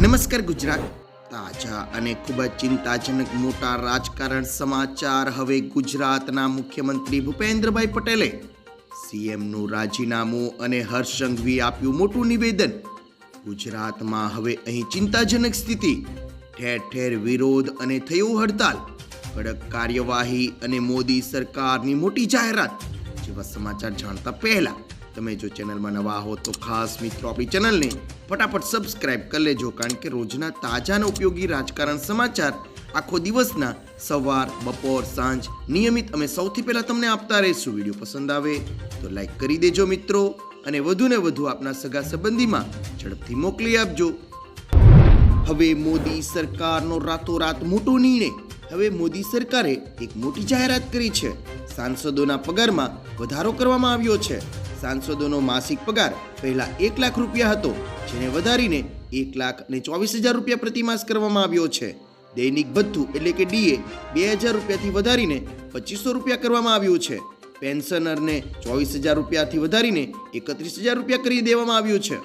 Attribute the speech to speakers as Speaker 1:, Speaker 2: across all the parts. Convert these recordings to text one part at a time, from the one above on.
Speaker 1: નમસ્કાર ગુજરાત. તાજા અને ખૂબ જ ચિંતાજનક મોટા રાજકારણ સમાચાર હવે ગુજરાતના મુખ્યમંત્રી ભૂપેન્દ્રભાઈ પટેલે સીએમનું રાજીનામું અને હર્ષ સંઘવી આપ્યું મોટું નિવેદન. ગુજરાતમાં હવે અહીં ચિંતાજનક સ્થિતિ. ઠેર ઠેર વિરોધ અને થયું હડતાલ. કડક કાર્યવાહી અને મોદી સરકારની મોટી જાહેરાત. જેવા સમાચાર જાણતા પહેલા તમે જો ચેનલમાં નવા હો તો ખાસ મિત્રો આપણી ચેનલને ફટાફટ સબસ્ક્રાઇબ કરી લેજો, કારણ કે રોજના તાજા અને ઉપયોગી રાજકારણ સમાચાર આખો દિવસના સવાર, બપોર, સાંજ નિયમિત અમે સૌથી પહેલાં તમને આપતા રહીશું. વીડિયો પસંદ આવે તો લાઈક કરી દેજો મિત્રો અને વધુને વધુ આપના સગા સંબંધીમાં ઝડપથી મોકલી આપજો. હવે મોદી સરકારનો રાતોરાત મોટો નિર્ણય. હવે મોદી સરકારે એક મોટી જાહેરાત કરી છે. સાંસદોના પગારમાં વધારો કરવામાં આવ્યો છે. સાંસદોનો માસિક પગાર પહેલા એક લાખ રૂપિયા હતો, જેને વધારીને એક લાખ અને ચોવીસ હજાર રૂપિયા પ્રતિમાસ કરવામાં આવ્યો છે. દૈનિક ભથ્થું એટલે કે ડીએ બે હજાર રૂપિયાથી વધારીને પચીસો રૂપિયા કરવામાં આવ્યું છે. પેન્શનરને ચોવીસ હજાર રૂપિયાથી વધારીને એકત્રીસ હજાર રૂપિયા કરી દેવામાં આવ્યું છે.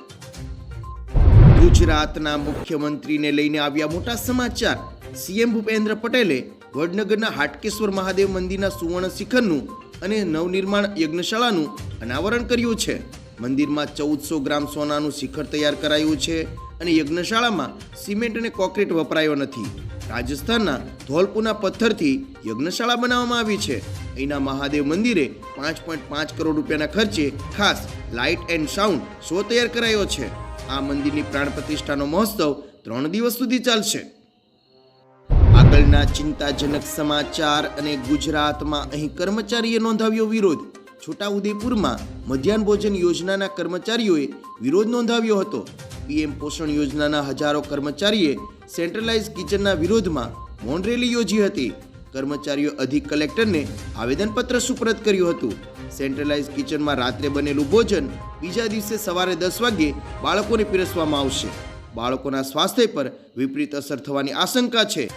Speaker 1: ગુજરાતના મુખ્યમંત્રીને લઈને આવ્યા મોટા સમાચાર. સીએમ ભૂપેન્દ્ર પટેલે વડનગરના હાટકેશ્વર મહાદેવ મંદિરના સુવર્ણ શિખરનું અને નવનિર્માણ યજ્ઞશાળાનું અનાવરણ કર્યું છે. મંદિરમાં ચૌદસો ગ્રામ સોનાનું શિખર તૈયાર કરાયું છે અને યજ્ઞશાળામાં સિમેન્ટ અને કોન્ક્રીટ વપરાયો નથી. રાજસ્થાનના ધોલપુરના પથ્થરથી યજ્ઞશાળા બનાવવામાં આવી છે. અહીંના મહાદેવ મંદિરે પાંચ પોઈન્ટ પાંચ કરોડ રૂપિયાના ખર્ચે ખાસ લાઇટ એન્ડ સાઉન્ડ શો તૈયાર કરાયો છે. આ મંદિરની પ્રાણ પ્રતિષ્ઠાનો મહોત્સવ ત્રણ દિવસ સુધી ચાલશે. આગળના ચિંતાજનક સમાચાર અને ગુજરાતમાં અહીં કર્મચારીએ નોંધાવ્યો વિરોધ. છોટાઉદેપુરમાં મધ્યાહન ભોજન યોજનાના કર્મચારીઓએ વિરોધ નોંધાવ્યો હતો. પીએમ પોષણ યોજનાના હજારો કર્મચારીએ સેન્ટ્રલાઇઝ કિચનના વિરોધમાં મૌન રેલી યોજી હતી. કર્મચારીઓ અધિક કલેક્ટરને આવેદનપત્ર સુપરત કર્યું હતું. સેન્ટ્રલાઇઝ કિચનમાં રાત્રે બનેલું ભોજન બીજા દિવસે સવારે દસ વાગ્યે બાળકોને પીરસવામાં આવશે. બાળકોના સ્વાસ્થ્ય પર વિપરીત અસર થવાની આશંકા છે.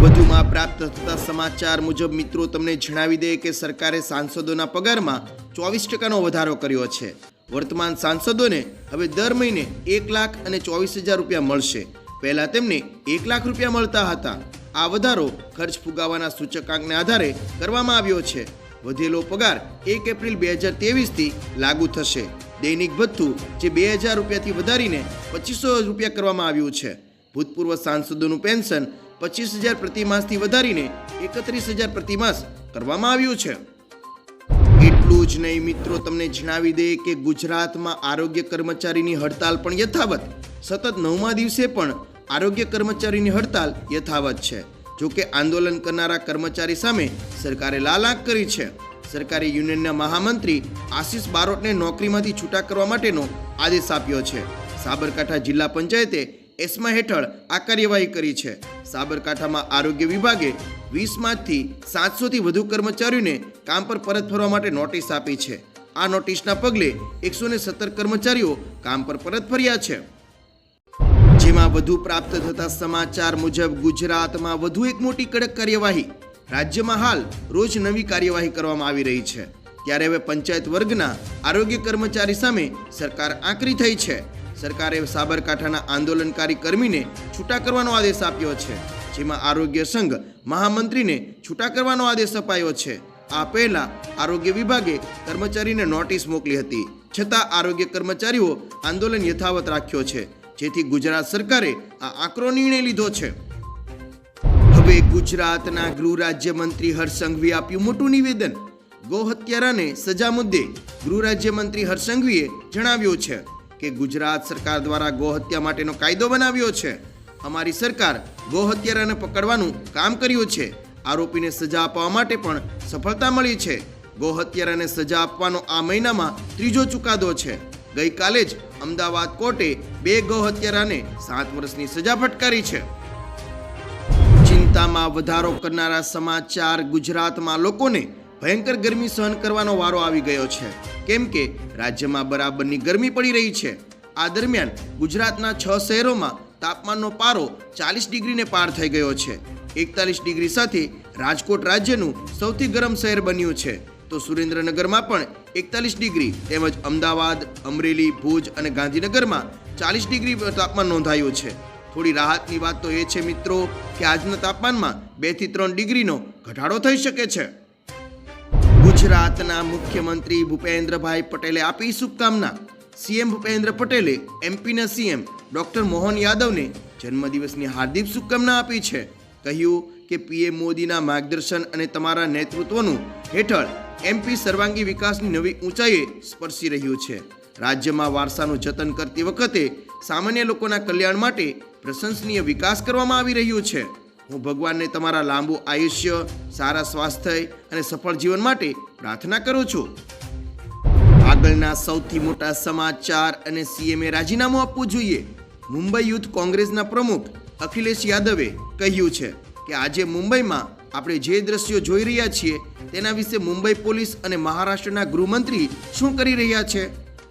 Speaker 1: વધુમાં પ્રાપ્ત થતા સમાચાર મુજબ મિત્રો તમને જણાવી દે કે સરકારે સાંસદોના પગારમાં ચોવીસ ટકાનો વધારો કર્યો છે. વર્તમાન સાંસદોને હવે દર મહિને એક લાખ અને ચોવીસ હજાર રૂપિયા મળશે. પહેલા તેમને એક લાખ રૂપિયા મળતા હતા. આ વધારો ખર્ચ ફુગાવાના સૂચકાંકને આધારે કરવામાં આવ્યો છે. વધેલો પગાર એક એપ્રિલ બે હજાર તેવીસથી લાગુ થશે. દૈનિક ભથ્થું જે બે હજાર રૂપિયાથી વધારીને પચીસો રૂપિયા કરવામાં આવ્યું છે. ભૂતપૂર્વ સાંસદોનું પેન્શન પચીસ હજાર પ્રતિમાસથી વધારીને એકત્રીસ હજાર પ્રતિમાસ કરવામાં આવ્યું છે. એટલું જ નહીં મિત્રો, તમને જણાવી દે કે ગુજરાતમાં આરોગ્ય કર્મચારીની હડતાલ પણ યથાવત. સતત નવમા દિવસે પણ આરોગ્ય કર્મચારીની હડતાલ યથાવત છે. જો કે આંદોલન કરનારા કર્મચારી સામે સરકારે લાલ આંખ કરી છે. સરકારે યુનિયનના મહામંત્રી આશિષ બારોટને નોકરીમાંથી છૂટા કરવા માટેનો આદેશ આપ્યો છે. સાબરકાંઠા જિલ્લા પંચાયતે એસ્મા હેઠળ આ કાર્યવાહી કરી છે. સાબરકાંઠામાં આરોગ્ય વિભાગે વીસ માર્ચથી સાતસોથી વધુ કર્મચારીઓને કામ પર પરત ફરવા માટે નોટિસ આપી છે. આ નોટિસના પગલે એકસો સત્તર કર્મચારીઓ કામ પર પરત ફર્યા છે. જેમાં વધુ પ્રાપ્ત થતા સમાચાર મુજબ ગુજરાતમાં વધુ એક મોટી કડક કાર્યવાહી રાજ્યમાં હાલ રોજ નવી કાર્યવાહી કરવામાં આવી રહી છે. ત્યારે હવે પંચાયત વર્ગના આરોગ્ય કર્મચારી સામે સરકાર આકરી થઈ છે. સરકારે સાબરકાંઠાના આંદોલનકારી કર્મીને છૂટા કરવાનો આદેશ આપ્યો છે, જેમાં આરોગ્ય સંઘ મહામંત્રીને છૂટા કરવાનો આદેશ અપાયો છે. આ પહેલા આરોગ્ય વિભાગે કર્મચારીને નોટિસ મોકલી હતી, છતાં આરોગ્ય કર્મચારીઓ આંદોલન યથાવત રાખ્યો છે, જેથી ગુજરાત સરકારે આ આકરો નિર્ણય લીધો છે. હવે ગુજરાતના ગૃહ રાજ્યમંત્રી હર્ષ સંઘવીએ આપ્યું મોટું નિવેદન. ગો હત્યારાને સજા મુદ્દે ગૃહ રાજ્યમંત્રી હર્ષ સંઘવીએ જણાવ્યું છે. કે ગુજરાત સરકાર દ્વારા ગૌહત્યા માટેનો કાયદો બનાવ્યો છે. અમારી સરકાર ગૌહત્યારાને પકડવાનું કામ કર્યું છે. આરોપીને સજા આપવા માટે પણ સફળતા મળી છે. ગૌહત્યારાને સજા આપવાનો આ મહિનામાં ત્રીજો ચુકાદો છે. ગઈકાલે જ અમદાવાદ કોર્ટે બે ગૌહત્યારાને સાત વર્ષની સજા ફટકારી છે. ચિંતામાં વધારો કરનારા સમાચાર ગુજરાતમાં લોકોને ભયંકર ગરમી સહન કરવાનો વારો આવી ગયો છે. કેમ કે રાજ્યમાં બરાબરની ગરમી પડી રહી છે. આ દરમિયાન ગુજરાતના છ શહેરોમાં તાપમાનનો પારો ચાલીસ ડિગ્રીને પાર થઈ ગયો છે. એકતાલીસ ડિગ્રી સાથે રાજકોટ રાજ્યનું સૌથી ગરમ શહેર બન્યું છે. તો સુરેન્દ્રનગરમાં પણ એકતાલીસ ડિગ્રી તેમજ અમદાવાદ, અમરેલી, ભુજ અને ગાંધીનગરમાં ચાલીસ ડિગ્રી તાપમાન નોંધાયું છે. થોડી રાહતની વાત તો એ છે મિત્રો કે આજના તાપમાનમાં બેથી ત્રણ ડિગ્રીનો ઘટાડો થઈ શકે છે. ગુજરાતના મુખ્યમંત્રી ભૂપેન્દ્રભાઈ પટેલે આપી શુભકામના. સીએમ ભૂપેન્દ્ર પટેલે, એમપીના સીએમ ડોક્ટર મોહન યાદવને જન્મદિવસની હાર્દિક શુભકામના આપી છે. કહ્યું કે પીએમ મોદીના માર્ગદર્શન અને તમારા નેતૃત્વનું હેઠળ એમપી સર્વાંગી વિકાસની નવી ઊંચાઈએ સ્પર્શી રહ્યું છે. રાજ્યમાં વારસાનું જતન કરતી વખતે સામાન્ય લોકોના કલ્યાણ માટે પ્રશંસનીય વિકાસ કરવામાં આવી રહ્યું છે. હું ભગવાનને તમારા લાંબુ આયુષ્ય, સારા સ્વાસ્થ્ય અને સફળ જીવન માટે પ્રાર્થના કરું છું. આગળના સૌથી મોટા સમાચાર અને સીએમએ રાજીનામું આપવું જોઈએ. મુંબઈ યુથ કોંગ્રેસના પ્રમુખ અખિલેશ યાદવે કહ્યું છે કે આજે મુંબઈમાં આપણે જે દ્રશ્યો જોઈ રહ્યા છીએ તેના વિશે મુંબઈ પોલીસ અને મહારાષ્ટ્રના ગૃહમંત્રી શું કરી રહ્યા છે?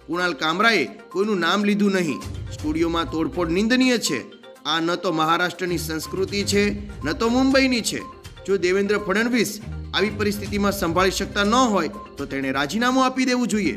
Speaker 1: કુણાલ કામરાએ કોઈનું નામ લીધું નહીં. સ્ટુડિયોમાં તોડફોડ નિંદનીય છે. આ ન તો મહારાષ્ટ્રની સંસ્કૃતિ છે, ન તો મુંબઈની છે. જો દેવેન્દ્ર ફડણવીસ આવી પરિસ્થિતિમાં સંભાળી શકતા ન હોય, તો તેણે રાજીનામું આપી દેવું જોઈએ.